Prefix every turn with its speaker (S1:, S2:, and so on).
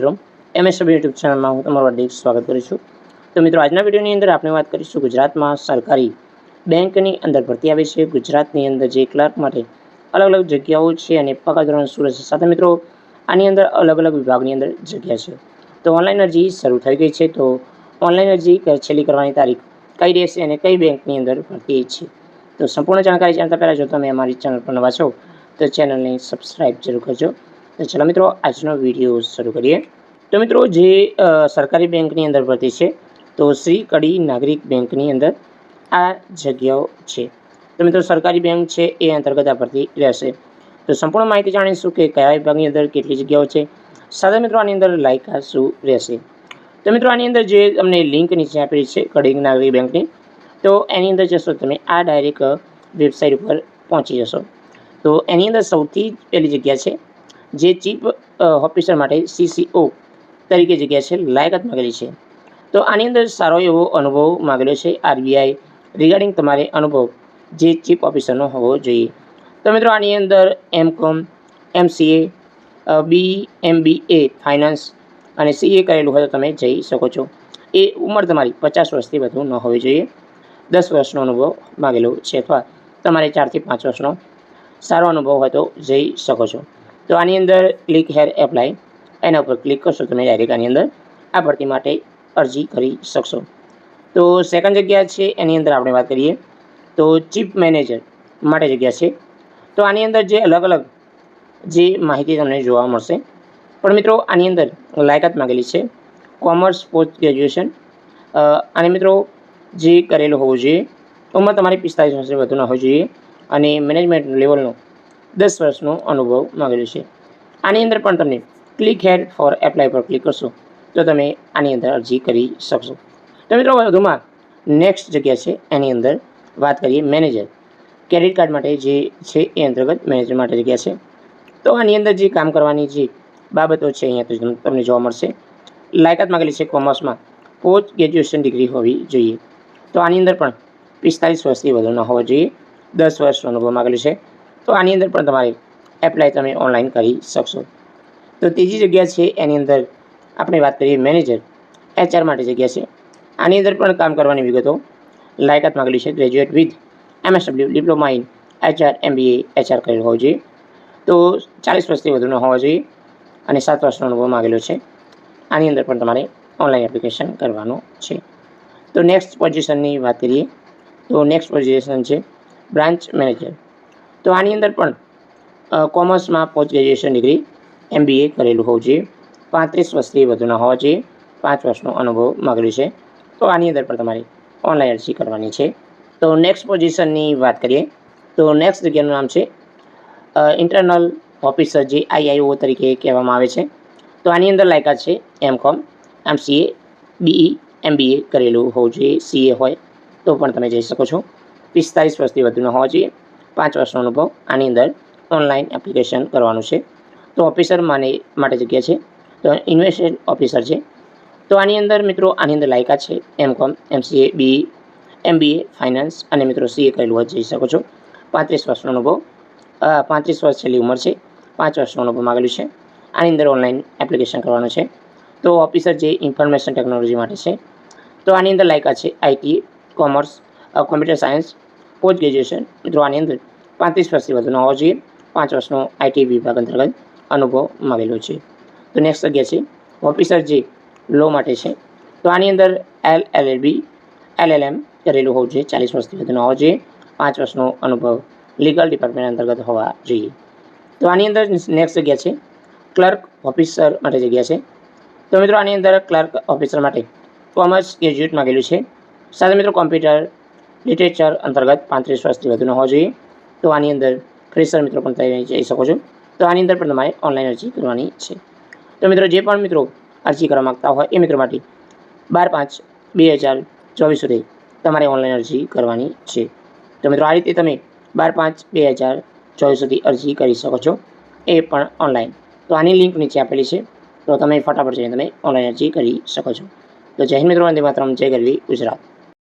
S1: મિત્રો MSW YouTube ચેનલમાં હું તમારું હાર્દિક સ્વાગત કરું છું. તો મિત્રો, આજના વિડીયોની અંદર આપણે વાત કરીશું ગુજરાતમાં સરકારી બેંકની અંદર ભરતી આવી છે. ગુજરાતની અંદર જે ક્લાર્ક માટે અલગ અલગ જગ્યાઓ છે અને પગાર ધોરણ શું રહેશે સાથે મિત્રો, આની અંદર અલગ અલગ વિભાગની અંદર જગ્યા છે. તો ઓનલાઈન અરજી શરૂ થઈ ગઈ છે. તો ઓનલાઈન અરજી છેલ્લી કરવાની તારીખ કઈ રહેશે અને કઈ બેંકની અંદર ભરતી છે? તો સંપૂર્ણ જાણકારી જાણતા પહેલાં જો તમે અમારી ચેનલ પર નવા છો, તો ચેનલને સબસ્ક્રાઈબ જરૂર કરજો. ચાલો મિત્રો, આજનો વીડિયો શરૂ કરીએ. તો મિત્રો, જે સરકારી બેંકની અંદર ભરતી છે, તો શ્રી કડી નાગરિક બેંકની અંદર આ જગ્યાઓ છે. તો મિત્રો, સરકારી બેંક છે, એ અંતર્ગત આ ભરતી રહેશે. તો સંપૂર્ણ માહિતી જાણીશું કે કયા વિભાગની અંદર કેટલી જગ્યાઓ છે. સાથે મિત્રો, આની અંદર લાયકા શું રહેશે. તો મિત્રો, આની અંદર જે તમને લિંક નીચે આપેલી છે, કડી નાગરિક બેંકની, તો એની અંદર જશો, તમે આ ડાયરેક્ટ વેબસાઇટ ઉપર પહોંચી જશો. તો એની અંદર સૌથી પહેલી જગ્યા છે જે ચીફ ઓફિસર માટે સીસીઓ તરીકે જગ્યા છે, લાયકાત માગેલી છે. તો આની અંદર સારો એવો અનુભવ માગેલો છે આરબીઆઈ રિગાર્ડિંગ તમારે અનુભવ જે ચીફ ઓફિસરનો હોવો જોઈએ. તો મિત્રો આની અંદર M com MCA B MBA finance અને સીએ કરેલું હોય તો તમે જઈ શકો છો. એ ઉંમર તમારી પચાસ વર્ષથી વધુ ન હોવી જોઈએ. દસ વર્ષનો અનુભવ માગેલો છે અથવા તમારે ચારથી પાંચ વર્ષનો સારો અનુભવ હોય તો જઈ શકો છો. તો આની અંદર ક્લિક હેર એપ્લાય એના ઉપર ક્લિક કરશો તમે ડાયરેક્ટ આની અંદર આ ભરતી માટે અરજી કરી શકશો. તો સેકન્ડ જગ્યા છે, એની અંદર આપણે વાત કરીએ તો ચીફ મેનેજર માટે જગ્યા છે. તો આની અંદર જે અલગ અલગ જે માહિતી તમને જોવા મળશે. પણ મિત્રો, આની અંદર લાયકાત માગેલી છે. કોમર્સ પોસ્ટ ગ્રેજ્યુએશન અને મિત્રો, જે કરેલું હોવું જોઈએ. ઉંમર તમારી પિસ્તાલીસ વર્ષે વધુ ન હોવી જોઈએ. અને મેનેજમેન્ટ લેવલનો દસ વર્ષનો અનુભવ માગેલો છે. આની અંદર પણ તમને ક્લિક હેડ ફોર એપ્લાય પર ક્લિક કરશો. તો તમે આની અંદર અરજી કરી શકશો. તો મિત્રો વધુમાં નેક્સ્ટ જગ્યા છે, એની અંદર વાત કરીએ મેનેજર ક્રેડિટ કાર્ડ માટે જે છે એ અંતર્ગત મેનેજર માટે જગ્યા છે. તો આની અંદર જે કામ કરવાની જે બાબતો છે, અહીંયા તો તમને જોવા મળશે. લાયકાત માગેલી છે કોમર્સમાં. પોસ્ટ ગ્રેજ્યુએશન ડિગ્રી હોવી જોઈએ. તો આની અંદર પણ પિસ્તાલીસ વર્ષથી વધુ ન હોવા જોઈએ. દસ વર્ષનો અનુભવ માગેલો છે. તો આની અંદર પણ તમારે એપ્લાય તમે ઓનલાઈન કરી શકશો. તો ત્રીજી જગ્યા છે એની અંદર આપણે વાત કરીએ મેનેજર એચઆર માટે જગ્યા છે. આની અંદર પણ કામ કરવાની વિગતો લાયકાત માગેલી છે. Graduate with MSW diploma in HR MBA HR કરેલ હોવું જોઈએ. તો ચાલીસ વર્ષથી વધુનો હોવો જોઈએ અને સાત વર્ષનો અનુભવ માગેલો છે. આની અંદર પણ તમારે ઓનલાઈન એપ્લિકેશન કરવાનું છે. તો નેક્સ્ટ પોઝિશનની વાત કરીએ તો નેક્સ્ટ પોઝિશન છે બ્રાન્ચ મેનેજર તો આની અંદર પણ કોમર્સમાં પોસ્ટ ગ્રેજ્યુએશન ડિગ્રી, એમબીએ કરેલું હોવું જોઈએ. પાંત્રીસ વર્ષથી વધુના હોવા જોઈએ. પાંચ વર્ષનો અનુભવ માગેલું છે. તો આની અંદર પણ તમારે ઓનલાઈન અરજી કરવાની છે. તો નેક્સ્ટ પોઝિશનની વાત કરીએ, તો નેક્સ્ટ જગ્યાનું નામ છે ઇન્ટરનલ ઓફિસર જે આઈઆઈઓ તરીકે કહેવામાં આવે છે. તો આની અંદર લાયકાત છે એમ કોમ એમસીએ બીઈ એમબીએ કરેલું હોવું જોઈએ. સીએ હોય તો પણ તમે જઈ શકો છો. પિસ્તાલીસ વર્ષથી વધુ હોવા જોઈએ. પાંચ વર્ષનો અનુભવ. આની અંદર ઓનલાઈન એપ્લિકેશન કરવાનું છે. તો ઓફિસર માને માટે જગ્યા છે. તો ઇન્વેસ્ટેડ ઓફિસર છે. તો આની અંદર મિત્રો આની અંદર લાયકાત છે. એમ કોમ એમસીએ બી એમબીએ ફાઇનાન્સ અને મિત્રો સીએ કરેલું જઈ શકો છો. પાંત્રીસ વર્ષનો અનુભવ. પાંત્રીસ વર્ષ છેલ્લી ઉંમર છે. પાંચ વર્ષનો અનુભવ માગેલું છે. આની અંદર ઓનલાઈન એપ્લિકેશન કરવાનું છે. તો ઓફિસર જે ઇન્ફોર્મેશન ટેકનોલોજી માટે છે. તો આની અંદર લાયકાત છે. IT commerce computer science post graduation મિત્રો આની અંદર પાંત્રીસ વર્ષથી વધુ ન હોવો જોઈએ. પાંચ વર્ષનો આઈટી વિભાગ અંતર્ગત અનુભવ માગેલો છે. તો નેક્સ્ટ જગ્યા છે. ઓફિસર જે લો માટે છે. તો આની અંદર L L L B L L M કરેલું હોવું જોઈએ. ચાલીસ વર્ષથી વધુ ન હોવો જોઈએ. પાંચ વર્ષનો અનુભવ લીગલ ડિપાર્ટમેન્ટ અંતર્ગત હોવા જોઈએ. તો આની અંદર નેક્સ્ટ જગ્યા છે. ક્લર્ક ઓફિસર માટે જગ્યા છે. તો મિત્રો આની અંદર ક્લર્ક ઓફિસર માટે કોમર્સ ગ્રેજ્યુએટ માગેલું છે. સાથે મિત્રો કોમ્પ્યુટર લિટરેચર અંતર્ગત પાંત્રીસ વર્ષથી વધુ ન હોવો જોઈએ. તો આની અંદર ફ્રેશર મિત્રો પણ તમે જઈ શકો છો. તો આની અંદર પણ તમારે ઓનલાઈન અરજી કરવાની છે. તો મિત્રો જે પણ મિત્રો અરજી કરવા માગતા હોય એ મિત્રો માટે બાર પાંચ બે હજાર ચોવીસ સુધી તમારે ઓનલાઈન અરજી કરવાની છે. તો મિત્રો આ રીતે તમે બાર પાંચ બે હજાર ચોવીસ સુધી અરજી કરી શકો છો એ પણ ઓનલાઈન તો આની લિંક નીચે આપેલી છે. તો તમે ફટાફટ જઈને તમે ઓનલાઈન અરજી કરી શકો છો. તો જય મિત્રો, વંદે માતરમ, જય ગરવી ગુજરાત.